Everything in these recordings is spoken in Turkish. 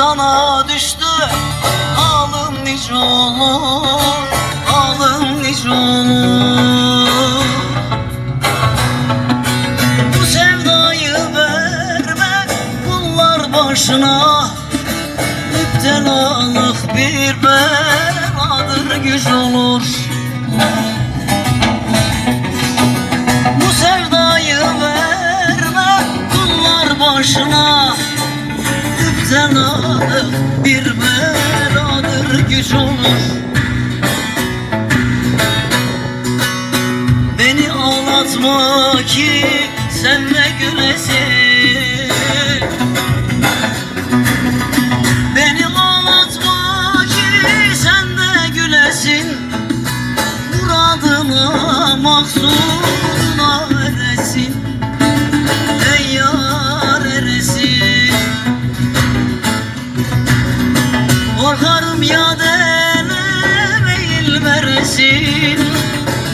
Sevdana düştü Alım nice olur Alım nice olur. Bu sevdayı verme Kullar başına Müptelalık bir beladır güç olur. Bu sevdayı verme kullar başına Müptelalık bir beladır güç olur. Beni ağlatma ki sen de gülesin meyil veresin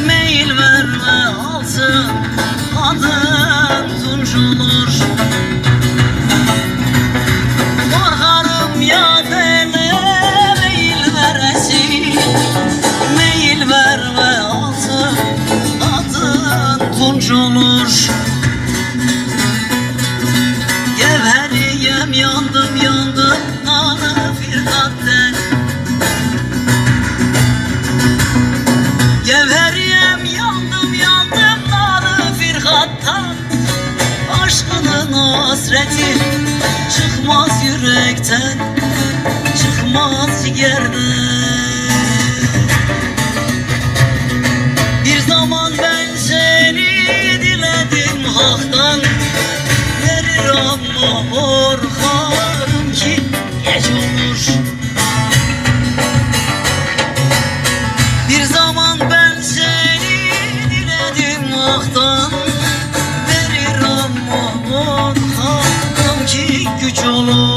Meyil verme alsın adın tunç olur. Korkarım ya dele meyil veresin. Meyil verme alsın adın tunç olur. Gevheriyem yandım yandım nanı firkatten hasreti çıkmaz yürekten Çıkmaz ciğerden. Bir zaman ben seni diledim haktan Verir ama korkarım ki geç olur Bir zaman No.